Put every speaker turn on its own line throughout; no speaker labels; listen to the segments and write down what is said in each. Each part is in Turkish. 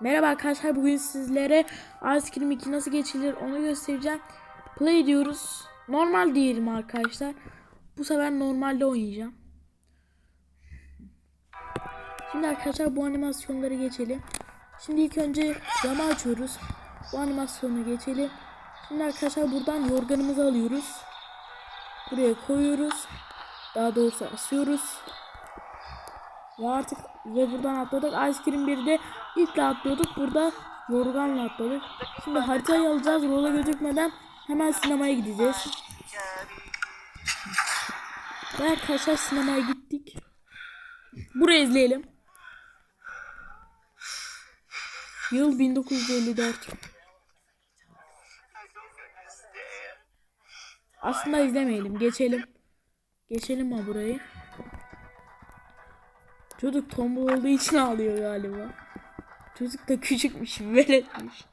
Merhaba arkadaşlar bugün sizlere Ice Cream 2 nasıl geçilir onu göstereceğim. Play diyoruz. Normal diyelim arkadaşlar. Bu sefer normalde oynayacağım. Şimdi arkadaşlar bu animasyonları geçelim. Şimdi ilk önce camı açıyoruz. Bu animasyonu geçelim. Şimdi arkadaşlar buradan yorganımızı alıyoruz. Buraya koyuyoruz. Daha doğrusu asıyoruz. Ve artık ve buradan atladık. Ice Cream 1'de ilk atlıyorduk. Burada yorganla atladık. Şimdi haritayı alacağız. Rola gözükmeden hemen sinemaya gideceğiz. Ve arkadaşlar sinemaya gittik. Burayı izleyelim. Yıl 1954. Aslında izlemeyelim. Geçelim. Geçelim ha burayı. Çocuk tombul olduğu için ağlıyor galiba. Çocuk da küçükmüş, veletmiş.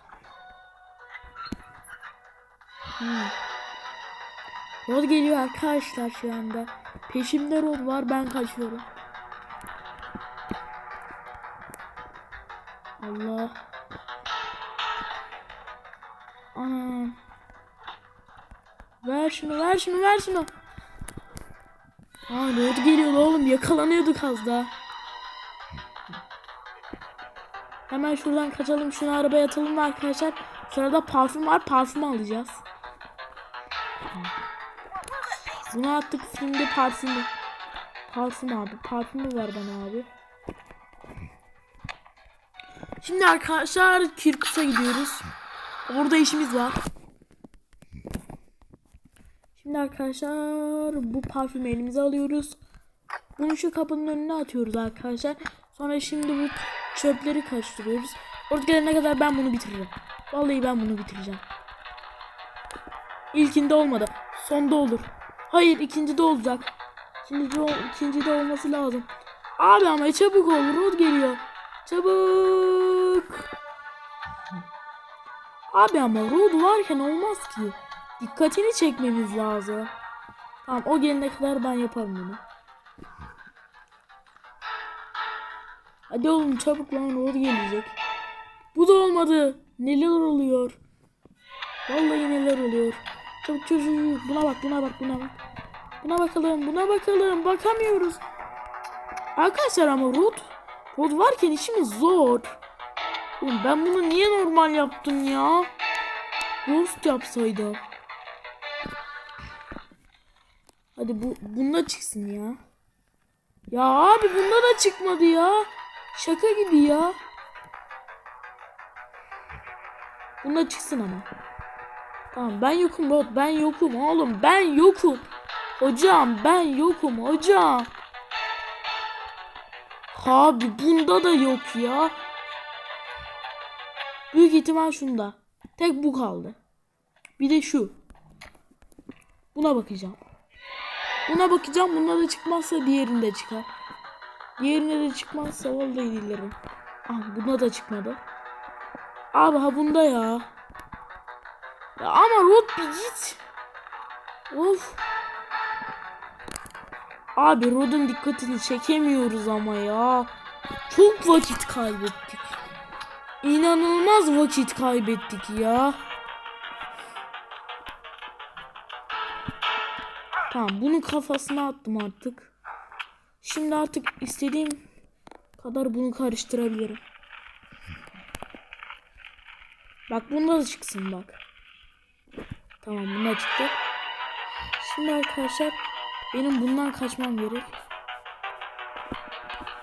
Hmm. Rod geliyor arkadaşlar şu anda. Peşimde Rod var ben kaçıyorum. Allah. Anam. Ver şunu ver şunu ver şunu. Aa Rod geliyor oğlum yakalanıyorduk az daha. Hemen şuradan kaçalım. Şunu arabaya atalım da arkadaşlar. Sırada parfüm var. Parfüm alacağız. Bunu attık. Şimdi parfümü. Parfüm abi. Parfümü ver bana abi. Şimdi arkadaşlar Kirkus'a gidiyoruz. Orada işimiz var. Şimdi arkadaşlar bu parfümü elimize alıyoruz. Bunu şu kapının önüne atıyoruz arkadaşlar. Sonra şimdi bu çöpleri karıştırıyoruz. Orada gelene kadar ben bunu bitiririm. Vallahi ben bunu bitireceğim. İlkinde olmadı. Sonda olur. Hayır ikincide olacak. İkinci, ikincide olması lazım. Abi ama çabuk ol. Rod geliyor. Çabuk. Abi ama Rod varken olmaz ki. Dikkatini çekmemiz lazım. Tamam o gelene kadar ben yaparım bunu. Hadi oğlum çabuk lan Rod gelecek. Bu da olmadı. Neler oluyor? Vallahi neler oluyor. Çabuk çocuğu buna bak buna bak buna bak. Buna bakalım buna bakalım bakamıyoruz. Arkadaşlar ama Rod Rod varken işimiz zor. Oğlum ben bunu niye normal yaptım ya? Ghost yapsaydım. Hadi bu bunda çıksın ya. Ya abi bunda da çıkmadı ya. Şaka gibi ya. Bunda çıksın ama. Tamam ben yokum Rod ben yokum oğlum ben yokum. Hocam ben yokum hocam. Abi bunda da yok ya. Büyük ihtimal şunda. Tek bu kaldı. Bir de şu. Buna bakacağım. Buna bakacağım. Bunda da çıkmazsa diğerinde çıkar. Diğerine de çıkmazsa vallahi dilerim. Ah buna da çıkmadı. Abi ha bunda ya. Ya ama Rod bir git. Of. Abi Rod'un dikkatini çekemiyoruz ama ya. Çok vakit kaybettik. İnanılmaz vakit kaybettik ya. Tamam bunu kafasına attım artık. Şimdi artık istediğim kadar bunu karıştırabilirim. Bak bunda da çıksın bak. Tamam bunda çıktı. Şimdi arkadaşlar benim bundan kaçmam gerek.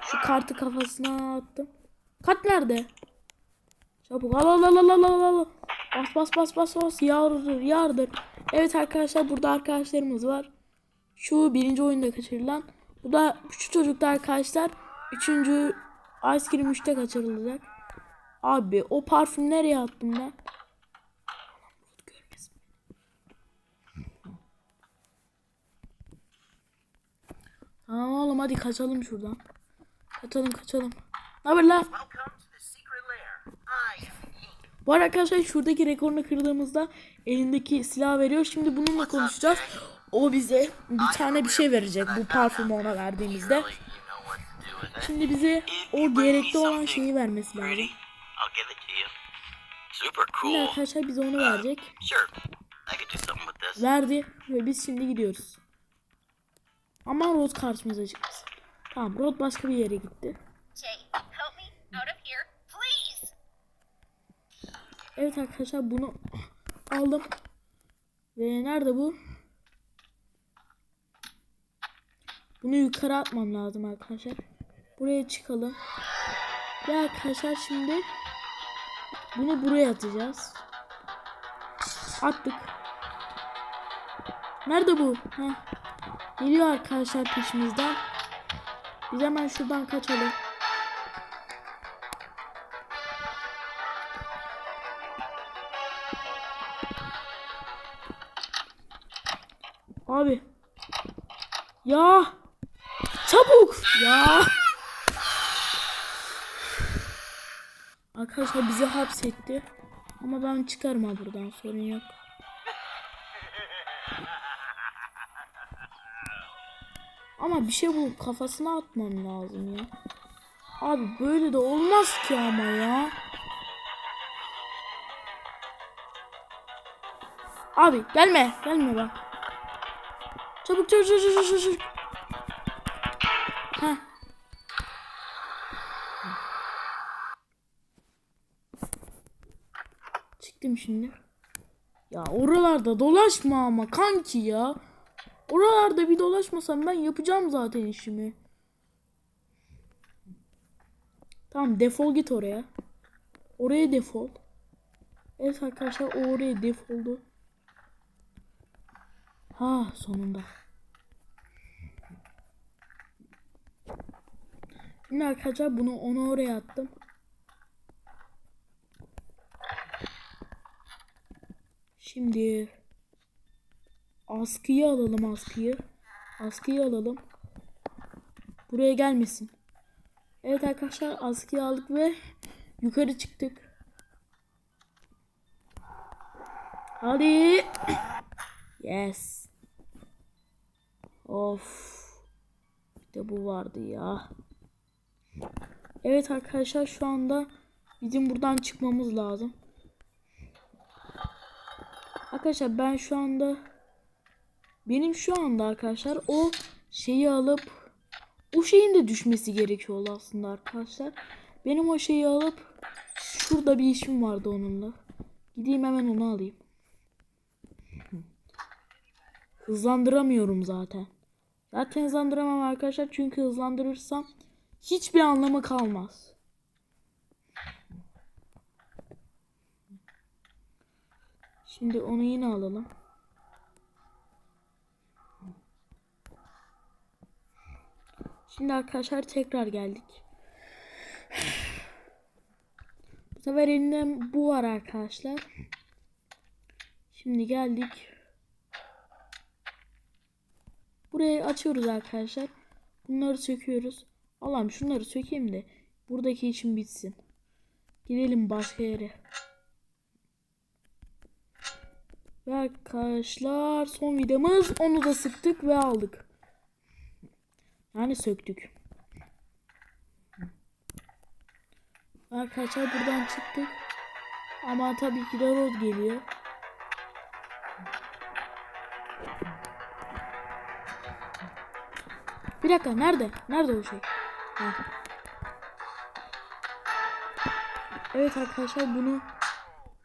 Şu kartı kafasına attım. Kart nerede? Çabuk al al al al al al al. Bas bas bas bas bas yardır yardır. Evet arkadaşlar burada arkadaşlarımız var. Şu birinci oyunda kaçırılan. Bu da şu çocuk da arkadaşlar. Üçüncü Ice Cream 3'te kaçırılacak. Abi o parfüm nereye attım ben? Tamam oğlum hadi kaçalım şuradan. Kaçalım kaçalım. Ne haber lan? Bu arkadaşlar şuradaki rekorunu kırdığımızda elindeki silah veriyor. Şimdi bununla konuşacağız. O bize bir tane bir şey verecek bu parfümü ona verdiğimizde. Şimdi bize o gerekli olan şeyi vermesi lazım.
Cool.
arkadaşlar bize onu verecek.
With this.
Verdi ve biz şimdi gidiyoruz. Ama Rod karşımıza çıkmasın. Tamam Rod başka bir yere gitti. Evet arkadaşlar bunu aldım. Ve nerede bu? Bunu yukarı atmam lazım arkadaşlar. Buraya çıkalım. Ve arkadaşlar şimdi bunu buraya atacağız. Attık. Nerede bu? Heh. Geliyor arkadaşlar peşimizden. Biz hemen şuradan kaçalım. Abi. Ya. Çabuk. Ya. Arkadaşlar bizi hapsetti. Ama ben çıkarım ha buradan sorun yok. Ama bir şey bulup kafasına atmam lazım ya. Abi böyle de olmaz ki ama ya. Abi gelme gelme bak. Çabuk çabuk çabuk çabuk çabuk. Çıktım şimdi. Ya oralarda dolaşma ama kanki ya. Oralarda bir dolaşmasam ben yapacağım zaten işimi. Tamam defol git oraya. Oraya defol. Evet arkadaşlar oraya defoldu. Ha sonunda. Şimdi arkadaşlar bunu onu oraya attım. Şimdi askıyı alalım askıyı. Askıyı alalım. Buraya gelmesin. Evet arkadaşlar askıyı aldık ve yukarı çıktık. Hadi. Yes. Of. Bir de bu vardı ya. Evet arkadaşlar şu anda bizim buradan çıkmamız lazım. Arkadaşlar ben şu anda benim şu anda arkadaşlar o şeyi alıp o şeyin de düşmesi gerekiyordu aslında arkadaşlar. Benim o şeyi alıp şurada bir işim vardı onunla. Gideyim hemen onu alayım. Hızlandıramıyorum zaten. Zaten hızlandıramam arkadaşlar çünkü hızlandırırsam hiçbir anlamı kalmaz. Şimdi onu yine alalım. Şimdi arkadaşlar tekrar geldik. Bu sefer elimde bu var arkadaşlar. Şimdi geldik. Burayı açıyoruz arkadaşlar. Bunları söküyoruz. Allah'ım şunları sökeyim de buradaki işim bitsin. Gidelim başka yere. Ve arkadaşlar son vidamız onu da sıktık ve aldık. Yani söktük. Arkadaşlar buradan çıktık. Ama tabii ki de rod geliyor. Bir dakika nerede? Nerede o şey? Evet arkadaşlar bunu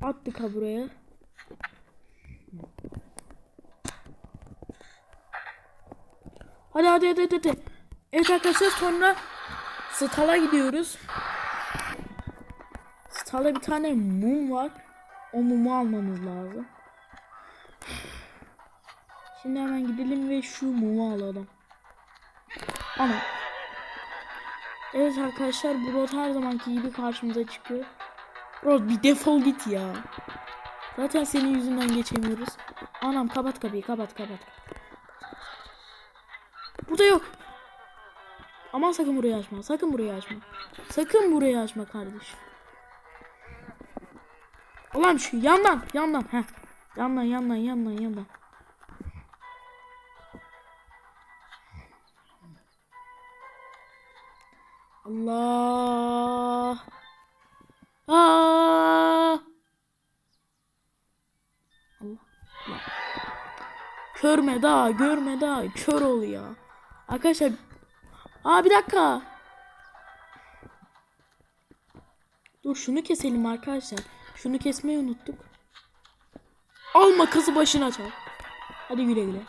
attık ha buraya. Hadi hadi hadi hadi. Evet arkadaşlar sonra Stala gidiyoruz. Stala bir tane mum var. O mumu almamız lazım. Şimdi hemen gidelim ve şu mumu alalım. Ama Evet arkadaşlar bu her zamanki gibi karşımıza çıkıyor. Rot bir defol git ya. Zaten senin yüzünden geçemiyoruz. Anam kapat kapıyı kapat kapat. Burada yok. Aman sakın burayı açma. Sakın burayı açma. Sakın burayı açma kardeşim. Ulan şu yandan yandan. Heh. Yandan yandan yandan yandan. Allah. Aa! Allah. Körme daha, görme daha, kör ol ya. Arkadaşlar, aa bir dakika. Dur şunu keselim arkadaşlar. Şunu kesmeyi unuttuk. Al makası başına çal. Hadi güle güle.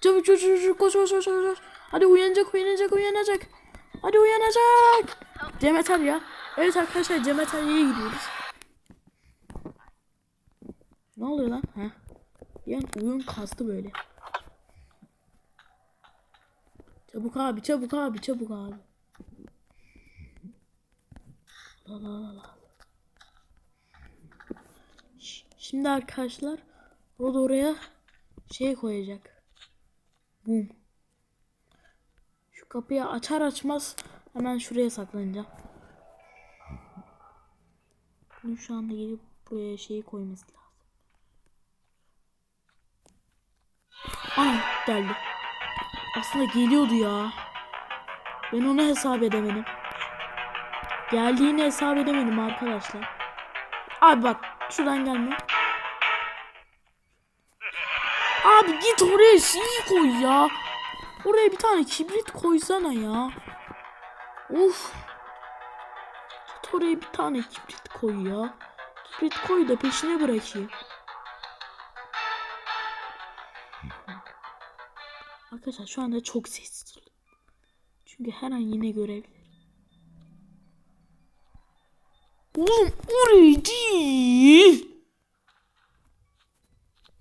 Çabuk çabuk çabuk, koş koş koş koş. Hadi uyanacak uyanacak uyanacak. Hadi uyanacak. Cemetal ya. Evet arkadaşlar Cemetali'ye gidiyoruz. Ne oluyor lan? Ha? An oyun kastı böyle. Çabuk abi çabuk abi çabuk abi. La la la la. Şimdi arkadaşlar o da oraya şey koyacak. Bum. Kapıyı açar açmaz hemen şuraya saklanacağım. Bunu şu anda gelip buraya şeyi koyması lazım. Aa geldi. Aslında geliyordu ya. Ben onu hesap edemedim. Geldiğini hesap edemedim arkadaşlar. Abi bak şuradan gelme. Abi git oraya şey koy ya. Oraya bir tane kibrit koysana ya. Of. Git oraya bir tane kibrit koy ya. Kibrit koy da peşine bırakayım. Arkadaşlar şu anda çok sessiz olun. Çünkü her an yine görebilir. Oğlum orayı değil.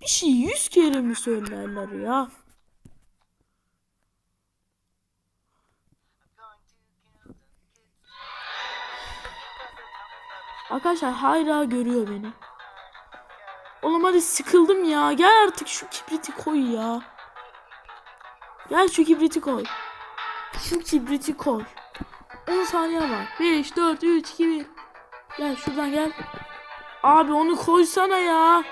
Bir şey yüz kere mi söylerler ya? Arkadaşlar hala görüyor beni. Oğlum hadi sıkıldım ya. Gel artık şu kibriti koy ya. Gel şu kibriti koy. Şu kibriti koy. 10 saniye var. 5, 4, 3, 2, 1. Gel şuradan gel. Abi onu koysana ya.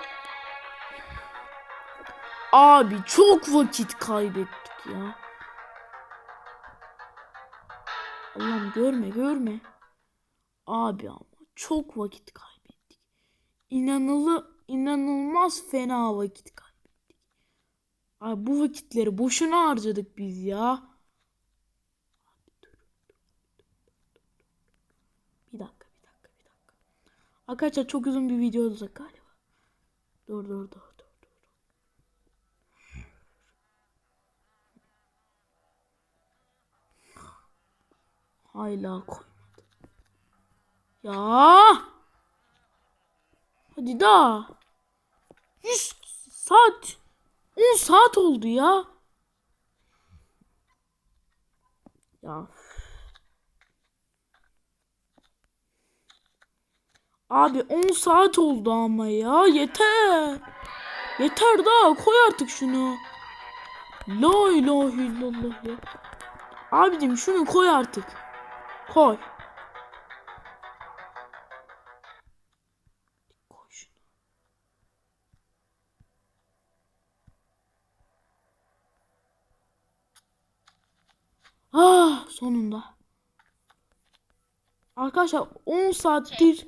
Abi çok vakit kaybettik ya. Allah'ım görme görme. Abi ama çok vakit kaybettik. İnanılı inanılmaz fena vakit kaybettik. Abi bu vakitleri boşuna harcadık biz ya. Bir dakika bir dakika bir dakika. Arkadaşlar çok uzun bir video olacak galiba. Dur dur dur dur. dur. Ya. Hadi daha. 100 saat. 10 saat oldu ya. Ya. Abi 10 saat oldu ama ya. Yeter. Yeter daha koy artık şunu. La ilahe illallah ya. Abicim şunu koy artık. Koy sonunda. Arkadaşlar 10 saattir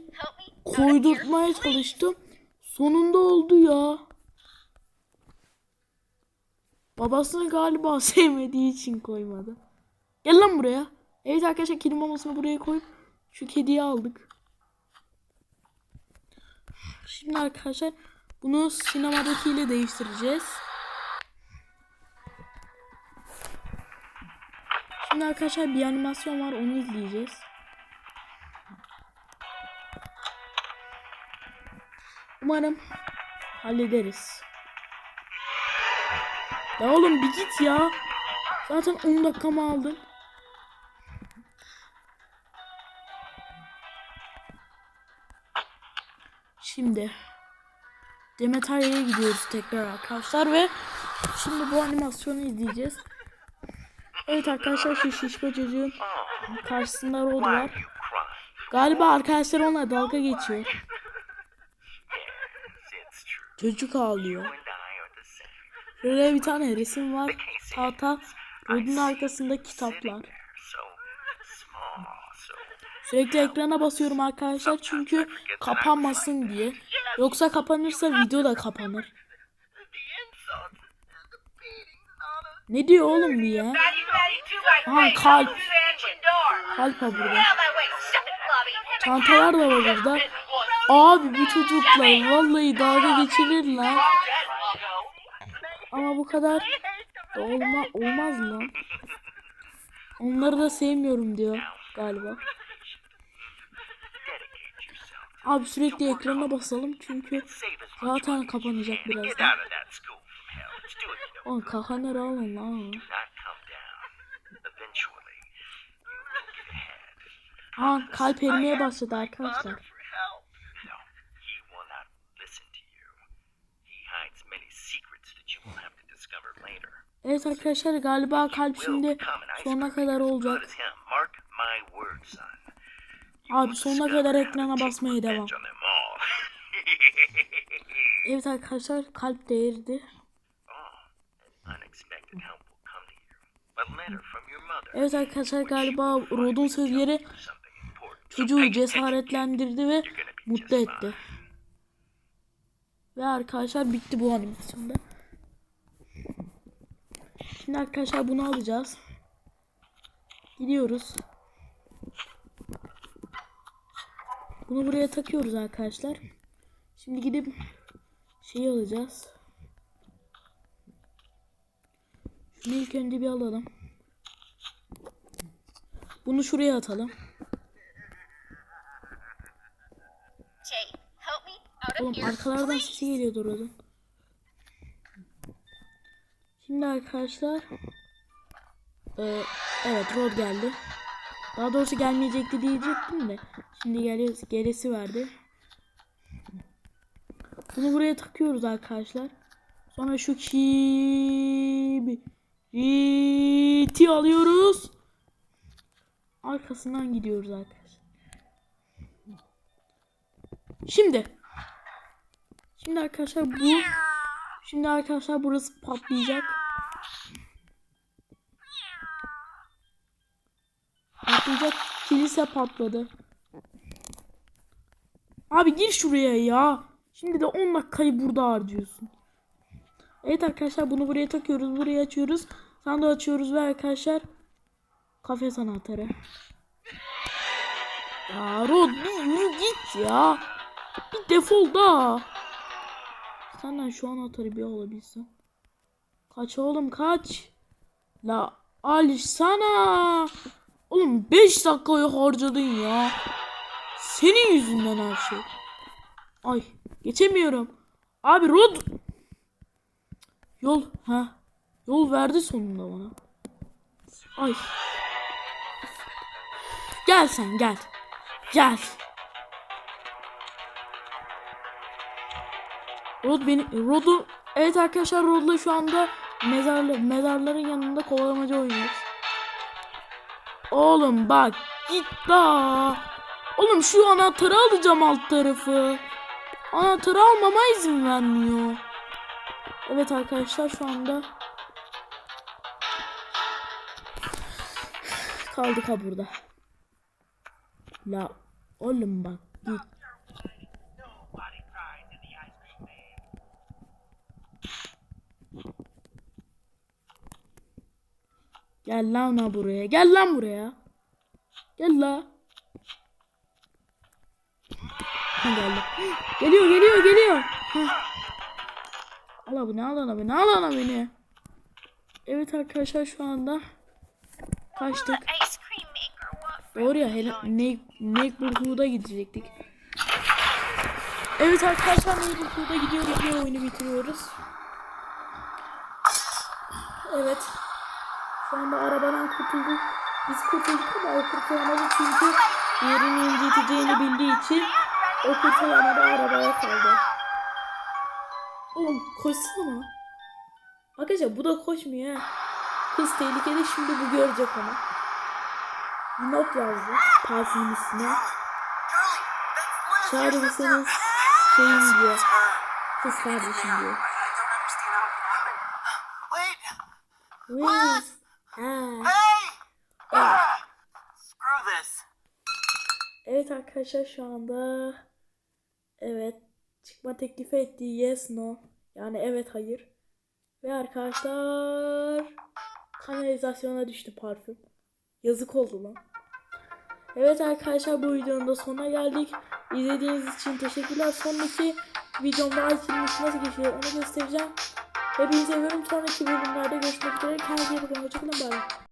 koydurtmaya çalıştım. Sonunda oldu ya. Babasını galiba sevmediği için koymadı. Gel lan buraya. Evet arkadaşlar kedi mamasını buraya koyup şu kediyi aldık. Şimdi arkadaşlar bunu sinemadakiyle değiştireceğiz. Şimdi arkadaşlar bir animasyon var onu izleyeceğiz. Umarım hallederiz. Ya oğlum bir git ya. Zaten 10 dakikamı aldın. Şimdi Demetaria'ya gidiyoruz tekrar arkadaşlar ve şimdi bu animasyonu izleyeceğiz. Evet arkadaşlar şu şişko çocuğun karşısında Rod var. Galiba arkadaşlar onunla dalga geçiyor. Çocuk ağlıyor. Şöyle bir tane resim var. Tahta. Rodun arkasında kitaplar. Sürekli ekrana basıyorum arkadaşlar çünkü kapanmasın diye. Yoksa kapanırsa video da kapanır. Ne diyor oğlum bu ya? Aha kalp. Kalp ha burada. Çantalar da var burada. Abi bu çocuklar vallahi dalga geçirirler. Ama bu kadar da olma, olmaz lan. Onları da sevmiyorum diyor galiba. Abi sürekli ekrana basalım çünkü zaten kapanacak birazdan. Oğlum kafanı alın lan. Ha kalp erimeye başladı arkadaşlar. Evet arkadaşlar galiba kalp şimdi sonuna kadar olacak. Abi sonuna kadar ekrana basmaya devam. Evet arkadaşlar kalp de Evet arkadaşlar galiba Rod'un sözleri çocuğu cesaretlendirdi ve mutlu etti. Ve arkadaşlar bitti bu animasyonda. Şimdi arkadaşlar bunu alacağız. Gidiyoruz. Bunu buraya takıyoruz arkadaşlar. Şimdi gidip şeyi alacağız. Şunu ilk önce bir alalım. Bunu şuraya atalım. Oğlum arkalardan sesi geliyordur oğlum. Şimdi arkadaşlar eee, evet Rod geldi. Daha doğrusu gelmeyecekti diyecektim de. Şimdi geliyor, gelesi verdi. Bunu buraya takıyoruz arkadaşlar. Sonra şu kibriti alıyoruz. Arkasından gidiyoruz arkadaşlar. Şimdi Şimdi arkadaşlar bu Şimdi arkadaşlar burası patlayacak. Patlayacak. Kilise patladı. Abi gir şuraya ya. Şimdi de 10 dakikayı burada harcıyorsun. Evet arkadaşlar bunu buraya takıyoruz. Buraya açıyoruz. Sandığı açıyoruz ve arkadaşlar kafes anahtarı. Ya Rod bir yürü git ya. Bir defol da. Senden şu anahtarı bir alabilsem. Kaç oğlum kaç. La alsana. Oğlum 5 dakikayı harcadın ya. Senin yüzünden her şey. Ay geçemiyorum. Abi Rod. Yol ha. Yol verdi sonunda bana. Ay. Gel sen gel. Gel. Rod beni Rod'u evet arkadaşlar Rod'la şu anda mezarlı mezarların yanında kovalamaca oynuyoruz. Oğlum bak git da. Oğlum şu anahtarı alacağım alt tarafı. Anahtarı almama izin vermiyor. Evet arkadaşlar şu anda kaldık ha burada. La oğlum bak git. Gel lan ha buraya. Gel lan buraya. Gel la. Geldi. Geliyor geliyor geliyor. Heh. Al abi ne al lan abi ne al lan beni. Evet arkadaşlar şu anda kaçtık.
Ice cream maker what?
Doğru ya Neighborhood'a gidecektik. Evet arkadaşlar Neighborhood'a gidiyoruz ve oyunu bitiriyoruz. Evet. Şu anda arabadan kurtulduk. Biz kurtulduk ama o kurtulamadı çünkü yerini inciteceğini bildiği için o kurtulamadı arabaya kaldı. Oğlum koşsana. Arkadaşlar bu da koşmuyor ha. Kız tehlikeli şimdi bu görecek ama. Bir not yazdı parfümün üstüne. Çağrı mısınız? Şeyim diyor. Kız kardeşim diyor.
Wait.
Ha. Evet arkadaşlar şu anda evet çıkma teklifi etti yes no yani evet hayır ve arkadaşlar kanalizasyona düştü parfüm yazık oldu lan evet arkadaşlar bu videonun da sonuna geldik. İzlediğiniz için teşekkürler. Sonraki videomda Aykin'in nasıl geçiyor onu göstereceğim. Hepinizi seviyorum. Sonraki bölümlerde görüşmek üzere. Kendinize iyi bakın. Hoşçakalın. Bay